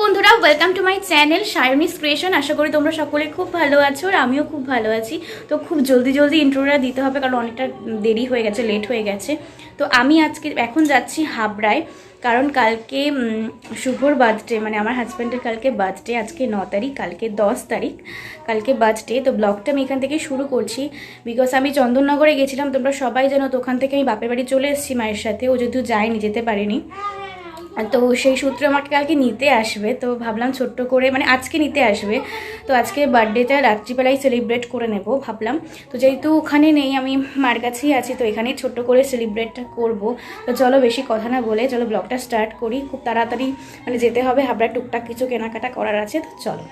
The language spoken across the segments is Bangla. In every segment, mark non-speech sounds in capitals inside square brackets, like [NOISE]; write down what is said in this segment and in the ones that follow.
বন্ধুরা welcome to my channel Sayani's creation আশা করি তোমরা সকলে খুব ভালো আছো আর আমিও খুব ভালো আছি। তো খুব জলদি জলদি ইন্ট্রোটা দিতে হবে কারণ অনেকটা দেরি হয়ে গেছে লেট হয়ে গেছে। তো আমি আজকে, এখন যাচ্ছি হাবড়ায়, কারণ কালকে শুভর বার্থডে মানে আমার হাজব্যান্ডের কালকে বার্থডে আজকে ন তারিখ, কালকে দশ তারিখ, কালকে বার্থডে তো ব্লগটা আমি এখান থেকে শুরু করছি বিকজ আমি চন্দননগরে গেছিলাম, তোমরা সবাই জানো, তো ওখান থেকে আমি বাপের বাড়ি চলে এসেছি মায়ের সাথে, ও যদিও যায়নি, যেতে পারেনি। তো সেই সূত্রে আমাকে কালকে নিতে আসবে, তো ভাবলাম ছোট্ট করে মানে আজকে নিতে আসবে। তো আজকে বার্থডেটা রাত্রিবেলায় সেলিব্রেট করে নেব ভাবলাম। তো যেহেতু ওখানে নেই, আমি মার কাছেই আছি, তো এখানেই ছোট্ট করে সেলিব্রেটটা করব। তো চলো বেশি কথা না বলে, চলো ব্লগটা স্টার্ট করি। খুব তাড়াতাড়ি মানে যেতে হবে হাবড়া টুকটাক কিছু কেনাকাটা করার আছে, তো চলো।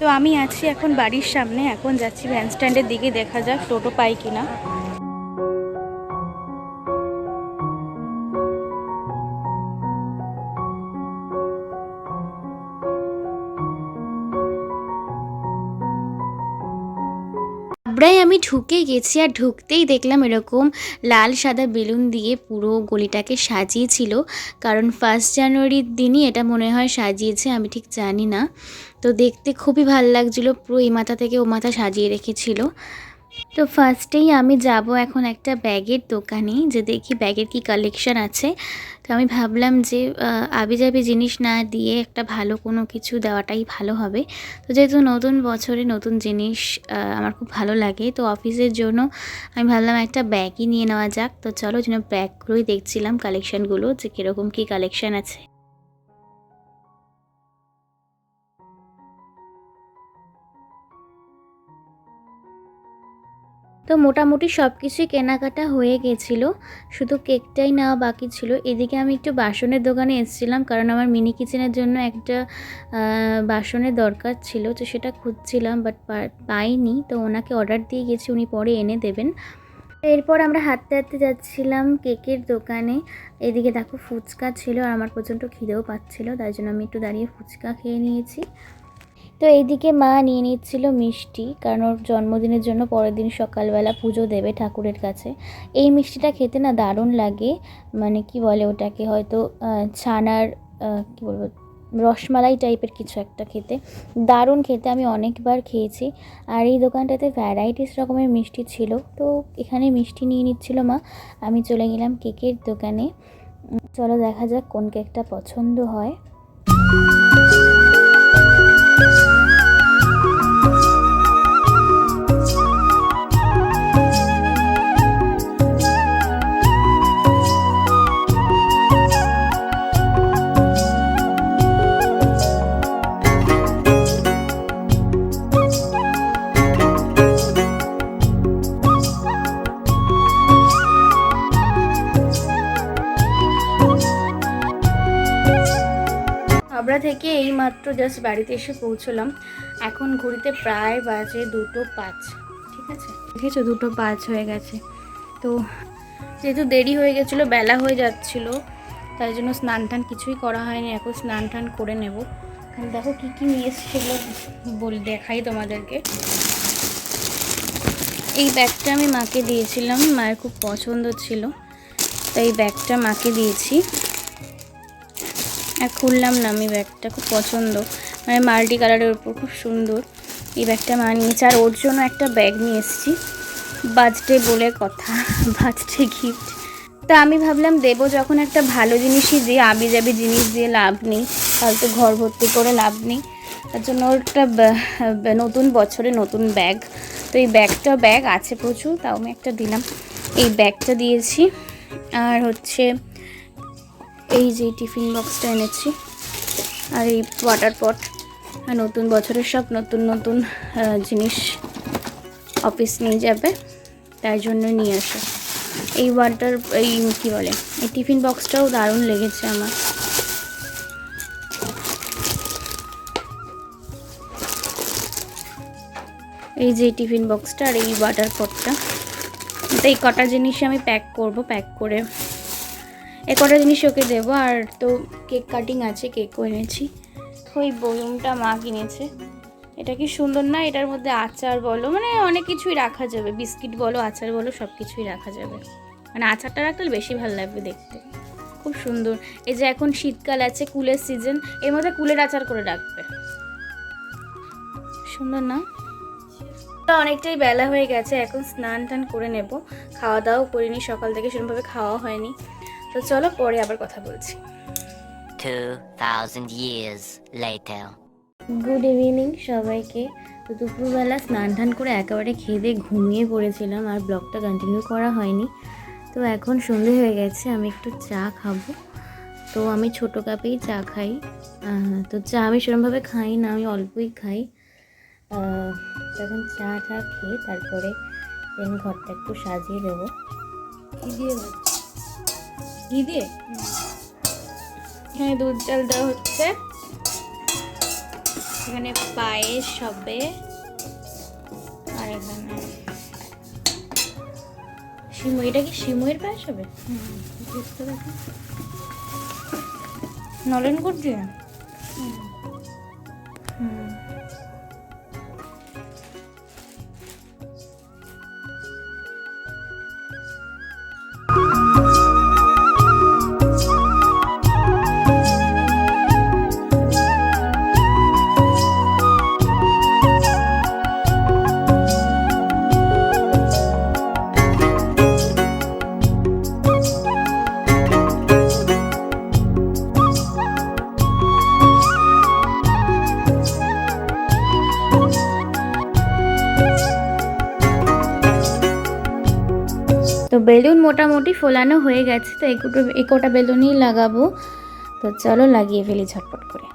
তো আমি আছি এখন বাড়ির সামনে, এখন যাচ্ছি ভ্যান স্ট্যান্ডের দিকে, দেখা যাক টোটো পাই কিনা। হাবড়ায় আমি ঢুকে গেছি আর ঢুকতেই দেখলাম এরকম লাল সাদা বেলুন দিয়ে পুরো গলিটাকে সাজিয়েছিল। কারণ ফার্স্ট জানুয়ারির দিনই এটা মনে হয় সাজিয়েছে, আমি ঠিক জানি না। তো দেখতে খুবই ভালো লাগছিল, পুরো এই মাথা থেকে ও মাথা সাজিয়ে রেখেছিল। তো ফার্স্টেই আমি যাব এখন একটা ব্যাগের দোকানে, যে দেখি ব্যাগের কি কালেকশন আছে। তো আমি ভাবলাম যে আবিজাবি জিনিস না দিয়ে একটা ভালো কোনো কিছু দেওয়াটাই ভালো হবে। তো যেহেতু নতুন বছরে নতুন জিনিস আমার খুব ভালো লাগে, তো অফিসের জন্য আমি ভাবলাম একটা ব্যাগই নিয়ে নেওয়া যাক। তো চলো যেন ব্যাগগুলোই দেখছিলাম কালেকশানগুলো যে কীরকম কী কালেকশান আছে। তো মোটামুটি সব কিছুই কেনাকাটা হয়ে গেছিল। শুধু কেকটাই নেওয়া বাকি ছিল। এদিকে আমি একটু বাসনের দোকানে এসেছিলাম কারণ আমার মিনি কিচেনের জন্য একটা বাসনের দরকার ছিল। তো সেটা খুঁজছিলাম বাট পাইনি। তো ওনাকে অর্ডার দিয়ে গেছি, উনি পরে এনে দেবেন। এরপর আমরা হাঁটতে হাঁটতে যাচ্ছিলাম কেকের দোকানে। এদিকে দেখো ফুচকা ছিল আর আমার প্রচণ্ড খিদেও পাচ্ছিল, তাই জন্য আমি একটু দাঁড়িয়ে ফুচকা খেয়ে নিয়েছি। তো এইদিকে মা নিয়ে নিচ্ছিল মিষ্টি, কারণ ওর জন্মদিনের জন্য পরের দিন সকালবেলা পুজো দেবে ঠাকুরের কাছে। এই মিষ্টিটা খেতে না দারুণ লাগে মানে কি বলে ওটাকে, হয়তো ছানার কি বলব, রসমালাই টাইপের কিছু একটা খেতে। দারুণ খেতে, আমি অনেকবার খেয়েছি। আর এই দোকানটাতে ভ্যারাইটিস রকমের মিষ্টি ছিল, তো এখানে মিষ্টি নিয়ে নিচ্ছিল মা। আমি চলে গেলাম কেকের দোকানে। চলো দেখা যাক কোন কেকটা পছন্দ হয়। Thank you. হাবড়া থেকে এই মাত্র জাস্ট বাড়িতে এসে পৌঁছলাম। এখন ঘড়িতে প্রায় বাজে দুটো পাঁচ ঠিক আছে? দেখেছ দুটো পাঁচ হয়ে গেছে। তো যেহেতু দেরি হয়ে গেছিল বেলা হয়ে যাচ্ছিল তাই জন্য স্নান টান কিছুই করা হয়নি। এখন স্নান টান করে নেব। এখানে দেখো কী কী নিয়ে এসেছিল বল দেখাই তোমাদেরকে। এই ব্যাগটা আমি মাকে দিয়েছিলাম মায়ের খুব পছন্দ ছিল। তাই এই ব্যাগটা মাকে দিয়েছি। খুললাম না, আমি ব্যাগটা খুব পছন্দ। মানে মাল্টি কালারের উপর, খুব সুন্দর। এই ব্যাগটা মা নিয়েছে, আর ওর জন্য একটা ব্যাগ নিয়ে এসেছি। বার্থডে বলে কথা [LAUGHS] বার্থডে গিফট তা আমি ভাবলাম, দেবো যখন একটা ভালো জিনিসই দিয়ে আবি যাবি জিনিস দিয়ে লাভ নেই। ফালতু ঘর ভর্তি করে লাভ নেই। তার জন্য একটা নতুন বছরে নতুন ব্যাগ। তো এই ব্যাগটা, ব্যাগ আছে প্রচুর, তাও আমি একটা দিলাম। এই ব্যাগটা দিয়েছি। আর হচ্ছে এই যে টিফিন বক্সটা এনেছি। আর এই ওয়াটার পট। নতুন বছরের সব নতুন নতুন জিনিস অফিস নিয়ে যাবে, তাই জন্য নিয়ে আসা। এই ওয়াটার, এই কী বলে, এই টিফিন বক্সটাও দারুণ লেগেছে আমার। এই যে টিফিন বক্সটা আর এই ওয়াটার পটটা। তো এই কটা জিনিস আমি প্যাক করব, প্যাক করে এ কটা জিনিস ওকে দেবো, আর তো কেক কাটিং আছে, কেকও এনেছি। ওই বয়ুমটা মা কিনেছে। এটা কি সুন্দর না? এটার মধ্যে আচার বলো মানে অনেক কিছুই রাখা যাবে। বিস্কিট বলো, আচার বলো, সব কিছুই রাখা যাবে। মানে আচারটা রাখলে বেশি ভালো লাগবে দেখতে। খুব সুন্দর। এই যে এখন শীতকাল আছে, কুলের সিজন, এর মধ্যে কুলের আচার করে রাখবে। সুন্দর না? অনেকটাই বেলা হয়ে গেছে, এখন স্নান টান করে নেব। খাওয়া দাওয়াও করিনি, সকাল থেকে সেরকমভাবে খাওয়া হয়নি। তো চলো পরে আবার কথা বলছি। 2,000 years later. গুড ইভিনিং সবাইকে। তো দুপুরবেলা স্নান টান করে একেবারে খেয়ে দিয়ে ঘুমিয়ে পড়েছিলাম আর ব্লগটা কন্টিনিউ করা হয়নি। তো এখন সন্ধে হয়ে গেছে আমি একটু চা খাব। তো আমি ছোটো কাপেই চা খাই। তো চা আমি সেরকমভাবে খাই না আমি অল্পই খাই। তখন চা টা খেয়ে তারপরে আমি ঘরটা একটু সাজিয়ে দেবো। দিয়ে ঘি দিয়ে এখানে দুধ চাল দেওয়া হচ্ছে। এখানে পায়েস হবে। আর এখানে সিমু এটা কি সিমুয়ের পায়েস হবে? নলেন গুড় দিয়ে মোটামুটি ফোলানো হয়ে গেছে, তো একোটা একোটা বেলুনই লাগাবো। তো চলো লাগিয়ে ফেলি ঝটপট করে।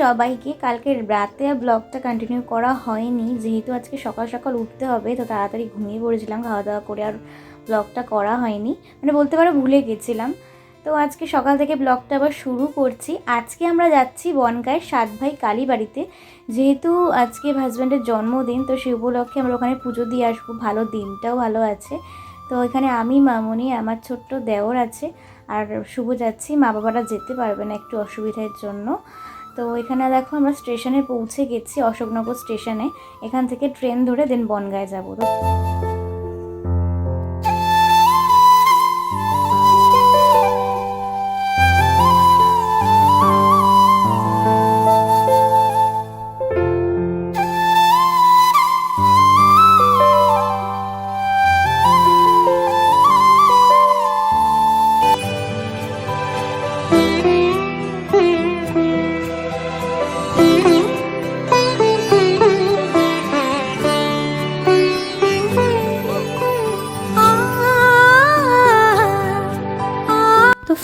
সবাইকে কালকে রাতে ব্লগটা কন্টিনিউ করা হয়নি। যেহেতু আজকে সকাল সকাল উঠতে হবে, তো তাড়াতাড়ি ঘুমিয়ে পড়েছিলাম খাওয়া দাওয়া করে আর ব্লগটা করা হয়নি। মানে বলতে পারো ভুলে গেছিলাম। তো আজকে সকাল থেকে ব্লগটা আবার শুরু করছি। আজকে আমরা যাচ্ছি বনগাঁয়ের সাত ভাই কালী বাড়িতে যেহেতু আজকে হাজব্যান্ডের জন্মদিন, তো সেই উপলক্ষে আমরা ওখানে পুজো দিয়ে আসব। ভালো দিনটাও ভালো আছে। তো এখানে আমি, মামনি, আমার ছোট্ট দেওর আছে। আর শুভ যাচ্ছি মা বাবারা যেতে পারবে না একটু অসুবিধার জন্য। তো এখানে দেখো আমরা স্টেশনে পৌঁছে গেছি অশোকনগর স্টেশনে। এখান থেকে ট্রেন ধরে দেন বনগাঁয় যাব। তো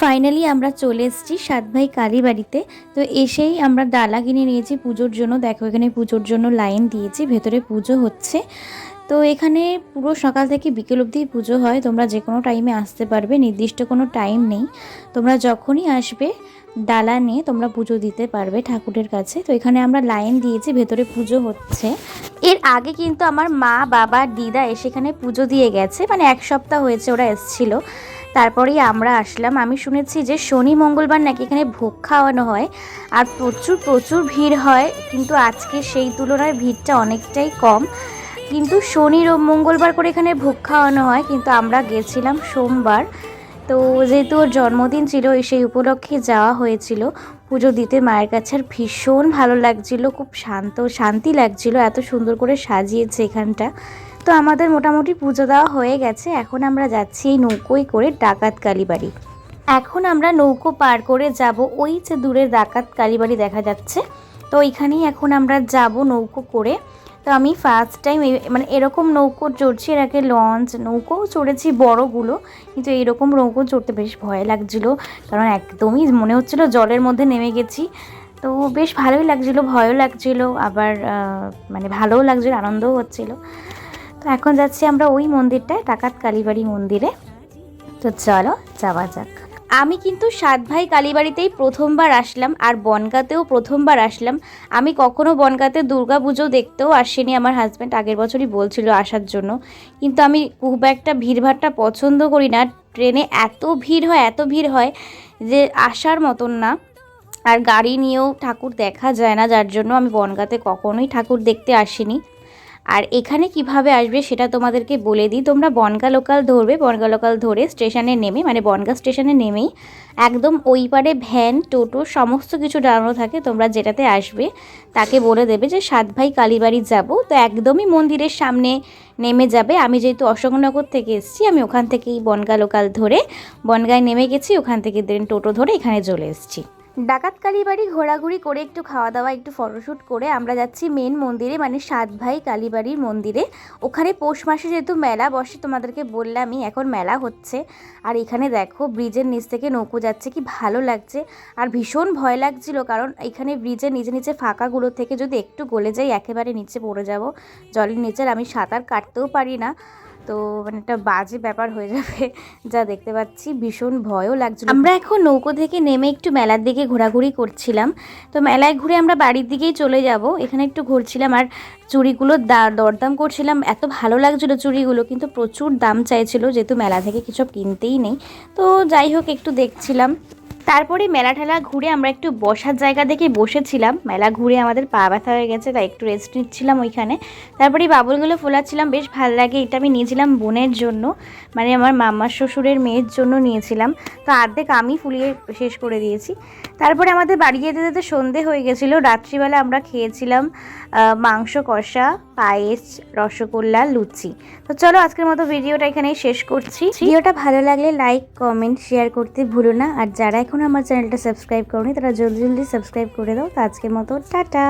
ফাইনালি আমরা চলে এসেছি সাত ভাই কালী বাড়িতে। তো এসেই আমরা ডালা কিনে নিয়েছি পুজোর জন্য। দেখো, এখানে পুজোর জন্য লাইন দিয়েছি, ভেতরে পুজো হচ্ছে। তো এখানে পুরো সকাল থেকে বিকেল অবধি পুজো হয়। তোমরা যে কোনো টাইমে আসতে পারবে, নির্দিষ্ট কোনো টাইম নেই। তোমরা যখনই আসবে ডালা নিয়ে তোমরা পুজো দিতে পারবে ঠাকুরের কাছে। তো এখানে আমরা লাইন দিয়েছি, ভেতরে পুজো হচ্ছে। এর আগে কিন্তু আমার মা, বাবা, দিদা এসে এখানে পুজো দিয়ে গেছে। মানে এক সপ্তাহ হয়েছে ওরা এসেছিল। তারপরেই আমরা আসলাম। আমি শুনেছি যে শনি মঙ্গলবার নাকি এখানে ভোগ খাওয়ানো হয় আর প্রচুর প্রচুর ভিড় হয়, কিন্তু আজকে সেই তুলনায় ভিড়টা অনেকটাই কম। কিন্তু শনি মঙ্গলবার করে এখানে ভোগ খাওয়ানো হয়, কিন্তু আমরা গেছিলাম সোমবার। তো যেহেতু ওর জন্মদিন ছিল সেই উপলক্ষে যাওয়া হয়েছিল। পুজো দিতে মায়ের কাছে আর ভীষণ ভালো লাগছিল, খুব শান্ত, শান্তি লাগছিল, এত সুন্দর করে সাজিয়েছে এখানটা। তো আমাদের মোটামুটি পুজো দেওয়া হয়ে গেছে, এখন আমরা যাচ্ছি এই নৌকোয় করে ডাকাত কালীবাড়ি। এখন আমরা নৌকো পার করে যাব, ওই যে দূরে ডাকাত কালীবাড়ি দেখা যাচ্ছে। তো ওইখানেই এখন আমরা যাব নৌকো করে। আমি ফার্স্ট টাইম মানে এরকম নৌকো চড়ছি, এর আগে লঞ্চ নৌকোও চড়েছি, বড়গুলো। কিন্তু এইরকম নৌকো চড়তে বেশ ভয় লাগছিল, কারণ একদমই মনে হচ্ছিল জলের মধ্যে নেমে গেছি। তো বেশ ভালোই লাগছিল, ভয়ও লাগছিল, আবার মানে ভালোও লাগছিল, আনন্দও হচ্ছিল। তো এখন যাচ্ছি আমরা ওই মন্দিরটায় ডাকাত কালীবাড়ি মন্দিরে। তো চলো, যাওয়া যাক। আমি কিন্তু সাত ভাই কালীবাড়িতেই প্রথমবার আসলাম আর বনগাতেও প্রথমবার আসলাম। আমি কখনো বনগাতে দুর্গা পুজো দেখতেও আসিনি, আমার হাজব্যান্ড আগের বছরই বলছিল আসার জন্য। কিন্তু আমি খুব একটা ভিড়ভাড়টা পছন্দ করি না। ট্রেনে এত ভিড় হয়, এত ভিড় হয় যে আসার মতন না। আর গাড়ি নিয়েও ঠাকুর দেখা যায় না, যার জন্য আমি বনগাতে কখনোই ঠাকুর দেখতে আসিনি। আর এখানে কীভাবে আসবে সেটা তোমাদেরকে বলে দিই। তোমরা বনগা লোকাল ধরবে, বনগা লোকাল ধরে স্টেশনে নেমে মানে বনগা স্টেশনে নেমেই একদম ওই পারে ভ্যান, টোটো, সমস্ত কিছু দাঁড়ানো থাকে, তোমরা যেটাতে আসবে তাকে বলে দেবে যে, সাত ভাই কালীবাড়ি যাব। তো একদমই মন্দিরের সামনে নেমে যাবে। আমি যেহেতু অশোকনগর থেকে এসেছি, আমি ওখান থেকেই বনগা লোকাল ধরে, বনগায় নেমে গেছি, ওখান থেকে দেন টোটো ধরে এখানে চলে এসেছি। ডাকাত কালীবাড়ি ঘোরাঘুরি করে একটু খাওয়া দাওয়া একটু ফটোশ্যুট করে আমরা যাচ্ছি মেন মন্দিরে মানে সাত ভাই কালীবাড়ির মন্দিরে। ওখানে পৌষ মাসে যেহেতু মেলা বসে, তোমাদেরকে বললামই এখন মেলা হচ্ছে। আর এখানে দেখো ব্রিজের নিচ থেকে নৌকো যাচ্ছে, কি ভালো লাগছে। আর ভীষণ ভয় লাগছিল, কারণ এখানে ব্রিজের নিচে নিচে ফাঁকাগুলো থেকে যদি একটু গলে যাই, একেবারে নিচে পড়ে যাব। জলের নিচে আর আমি সাঁতার কাটতেও পারি না। তো মানে একটা বাজে ব্যাপার হয়ে যাবে, যা দেখতে পাচ্ছি। ভীষণ ভয়ও লাগছিল। আমরা এখন নৌকো থেকে নেমে একটু মেলার দিকে ঘোরাঘুরি করছিলাম। তো মেলায় ঘুরে আমরা বাড়ির দিকেই চলে যাব। এখানে একটু ঘুরছিলাম আর চুড়িগুলো দরদাম করছিলাম। এত ভালো লাগছিল চুড়িগুলো, কিন্তু প্রচুর দাম চাইছিল, যেহেতু মেলা থেকে কিছু কিনতেই নেই। তো যাই হোক, একটু দেখছিলাম। তারপরে মেলা ঠেলা ঘুরে আমরা একটু বসার জায়গা দেখে বসেছিলাম। মেলা ঘুরে আমাদের পা ব্যথা হয়ে গেছে, তাই একটু রেস্ট নিচ্ছিলাম ওইখানে। তারপরে বাবুলগুলো ফোলাচ্ছিলাম, বেশ ভালো লাগে, এটা আমি নিয়েছিলাম বোনের জন্য। মানে আমার মামার শ্বশুরের মেয়ের জন্য নিয়েছিলাম। তো অর্ধেক আমি ফুলিয়ে শেষ করে দিয়েছি। তারপরে আমাদের বাড়ি যেতে যেতে সন্ধে হয়ে গেছিল, রাত্রিবেলা আমরা খেয়েছিলাম মাংস, কষা, পায়েস, রসগোল্লা, লুচি। তো চলো আজকের মতো ভিডিওটা এখানেই শেষ করছি। ভিডিওটা ভালো লাগলে লাইক কমেন্ট শেয়ার করতে ভুলো না। আর যারা এখন আমার চ্যানেলটা সাবস্ক্রাইব করনি তারা জলদি জলদি সাবস্ক্রাইব করে দাও। আজকের মতো টাটা!